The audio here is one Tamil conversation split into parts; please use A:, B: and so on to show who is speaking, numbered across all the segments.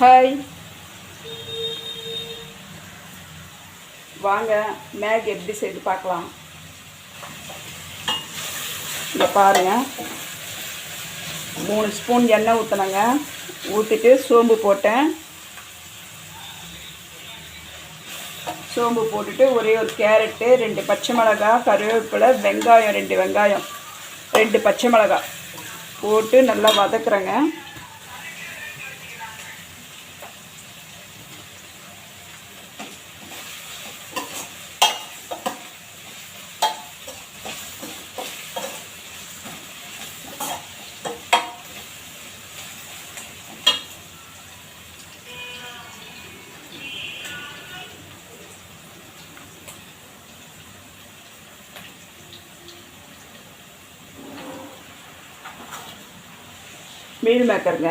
A: ஹாய் வாங்க மேக் எப்படி செய்து பார்க்கலாம். இங்கே பாருங்க. மூணு ஸ்பூன் எண்ணெய் ஊற்றினங்க ஊற்றிட்டு சோம்பு போட்டேன். சோம்பு போட்டுட்டு ஒரே ஒரு கேரட்டு ரெண்டு பச்சை மிளகாய் கருவேப்பிலை வெங்காயம் ரெண்டு வெங்காயம். ரெண்டு பச்சை மிளகாய் போட்டு நல்லா வதக்குறேங்க. மீல் மேக்கருங்க.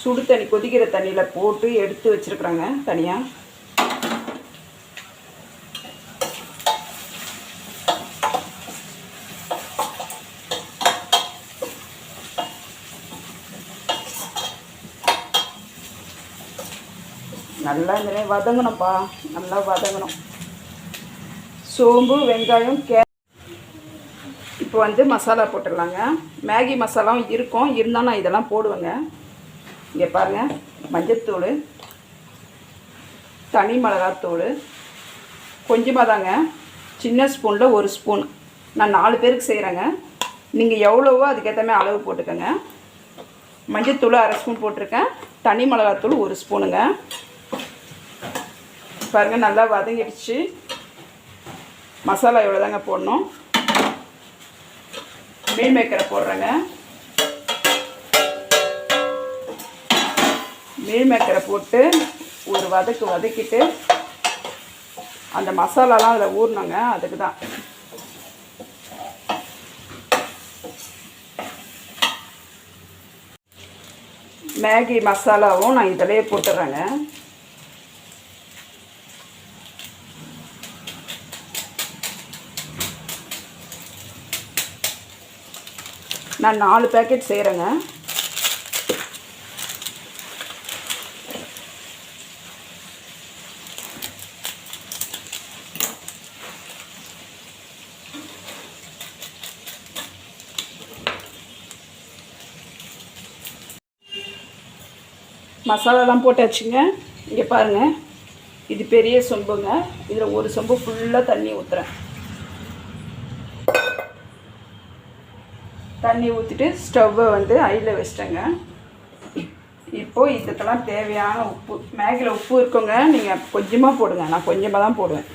A: சுடு தண்ணி கொதிக்கிற தண்ணியில் போட்டு எடுத்து வச்சுருக்குறேங்க தனியாக நல்லா இந்த வதங்கணும்ப்பா. நல்லா வதங்கணும். சோம்பு வெங்காயம் கே இப்போ வந்து மசாலா போட்டுடலாங்க. மேகி மசாலாவும் இருக்கும். இருந்தால் நான் இதெல்லாம் போடுவேங்க. இங்கே பாருங்கள் மஞ்சத்தூள் தனி மிளகாத்தூள் கொஞ்சமாக தாங்க. சின்ன ஸ்பூனில் ஒரு ஸ்பூன். நான் நாலு பேருக்கு செய்கிறேங்க நீங்கள் எவ்வளவோ அதுக்கேற்ற மாதிரி அளவு போட்டுக்கோங்க. மஞ்சத்தூள் அரை ஸ்பூன் போட்டிருக்கேன். தனி மிளகாத்தூள் ஒரு ஸ்பூனுங்க. பாருங்கள் நல்லா வதங்கிடுச்சு. மசாலா எவ்வளோ தாங்க போடணும். மீல் மேக்கரை போடுறேங்க. மீல் மேக்கரை போட்டு ஒரு வதக்கு வதக்கிட்டு அந்த மசாலாலாம் அதில் ஊறணுங்க அதுக்கு தான் மேகி மசாலாவும் நான் இதிலே போட்டுடுறேங்க நான் நாலு பேக்கெட் செய்கிறேங்க மசாலாலாம் போட்டாச்சுங்க. இங்கே பாருங்கள் இது பெரிய சொம்புங்க. இதில் ஒரு சொம்பு ஃபுல்லாக தண்ணி ஊற்றுறேன் தண்ணி ஊற்றிட்டு ஸ்டவ்வை வந்து ஐயில் வச்சிட்டேங்க. இப்போது இதுக்கெல்லாம் தேவையான உப்பு மேகியில் உப்பு இருக்குங்க. நீங்கள் கொஞ்சமாக போடுங்க. நான் கொஞ்சமாக தான் போடுவேன்.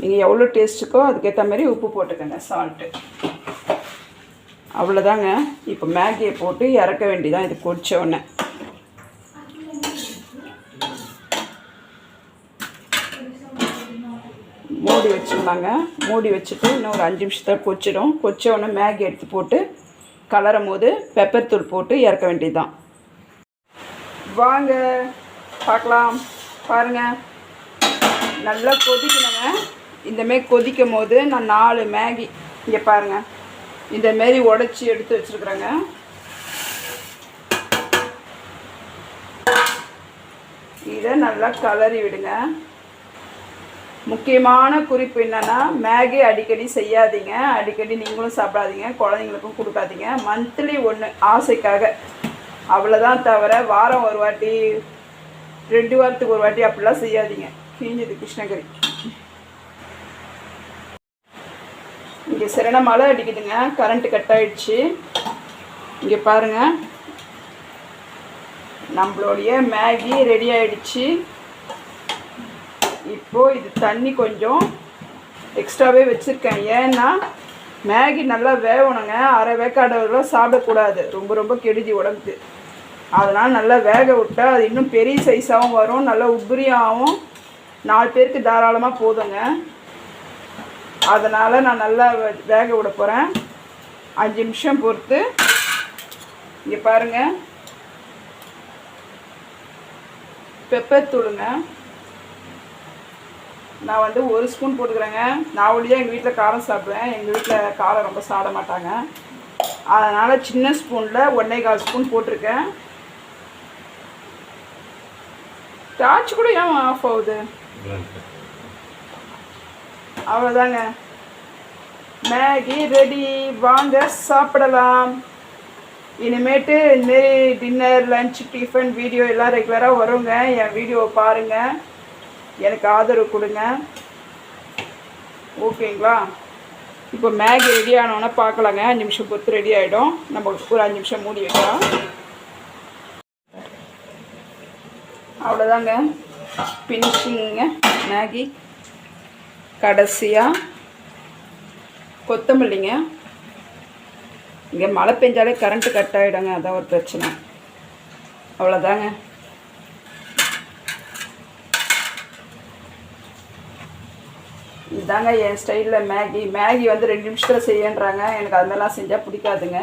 A: நீங்கள் எவ்வளோ டேஸ்ட்டுக்கோ அதுக்கேற்ற மாதிரி உப்பு போட்டுக்கோங்க சால்ட்டு அவ்வளோதாங்க. இப்போ மேகியை போட்டு இறக்க வேண்டியதான் இது கொதிச்ச உடனே. மூடி வச்சிடலாங்க மூடி வச்சுட்டு இன்னும் ஒரு அஞ்சு நிமிஷத்தில் கொச்சிடும். கொச்ச உடனே மேகி எடுத்து போட்டு கலரும் போது பெப்பர் தூள் போட்டு இறக்க வேண்டியதுதான். வாங்க பார்க்கலாம். பாருங்கள் நல்லா கொதிக்கணுங்க. இந்தமாரி கொதிக்கும் போது நான் நாலு மேகி இங்கே பாருங்கள் இந்தமாரி உடச்சி எடுத்து வச்சுருக்குறேங்க. இதை நல்லா கலரி விடுங்க. முக்கியமான குறிப்பு என்னென்னா மேகி அடிக்கடி செய்யாதீங்க. அடிக்கடி நீங்களும் சாப்பிடாதீங்க. குழந்தைங்களுக்கும் கொடுக்காதீங்க. மந்த்லி ஒன்று ஆசைக்காக. அவ்வளோதான் தவிர வாரம் ஒரு வாட்டி ரெண்டு வாரத்துக்கு ஒரு வாட்டி அப்படிலாம் செய்யாதீங்க. கிழிஞ்சது கிருஷ்ணகிரி. இங்கே சிறன மழை அடிக்குதுங்க. கரண்ட்டு கட் ஆகிடுச்சு இங்கே பாருங்கள் நம்மளுடைய மேகி ரெடி ஆகிடுச்சு இப்போது இது தண்ணி கொஞ்சம் எக்ஸ்ட்ராவே வச்சுருக்கேன். ஏன்னா மேகி நல்லா வேகணுங்க. அரை வேக்காடவர்களாம் சாப்பிடக்கூடாது. ரொம்ப ரொம்ப கெடுதி உடம்புக்கு. அதனால் நல்லா வேக விட்டால் அது இன்னும் பெரிய சைஸாகவும் வரும். நல்லா உபரியாகவும் நாலு பேருக்கு தாராளமாக போதுங்க. அதனால் நான் நல்லா வேக விட போகிறேன் அஞ்சு நிமிஷம் பொறுத்து. இங்கே பாருங்கள் பெப்பர் தூளுங்க. நான் வந்து ஒரு ஸ்பூன் போட்டுக்கிறேங்க. நான் ஒழியாக எங்கள் வீட்டில் காரம் சாப்பிடுவேன். எங்கள் வீட்டில் காரம் ரொம்ப சாப்பிட மாட்டாங்க. அதனால் சின்ன ஸ்பூனில் ஒன்றே கால் ஸ்பூன் போட்டிருக்கேன். டார்ச் கூட ஏன் ஆஃப் ஆகுது? அவ்வளோதாங்க மேகி ரெடி வாங்க சாப்பிடலாம். இனிமேட்டு இதுமாரி டின்னர் லஞ்ச் டிஃபன் வீடியோ எல்லாம் ரெகுலராக வருங்க. என் வீடியோவை பாருங்கள் எனக்கு ஆதரவு கொடுங்க. ஓகேங்களா? இப்போ மேகி ரெடி ஆனோன்னே பார்க்கலாங்க. அஞ்சு நிமிஷம் பொறுத்து ரெடி ஆகிடும் நம்ம ஒரு அஞ்சு நிமிஷம் மூடி வைக்கலாம் அவ்வளோதாங்க ஃபினிஷிங்க மேகி. கடைசியாக கொத்தமல்லிங்க. இங்கே மழை பெஞ்சாலே கரண்ட்டு கட் ஆகிடுங்க அதான் ஒரு பிரச்சனை. அவ்வளோதாங்க இதுதாங்க என் ஸ்டைலில் மேகி. மேகி வந்து ரெண்டு நிமிஷத்தில் செய்யன்றாங்க. எனக்கு அது மாதிரிலாம் செஞ்சால் பிடிக்காதுங்க.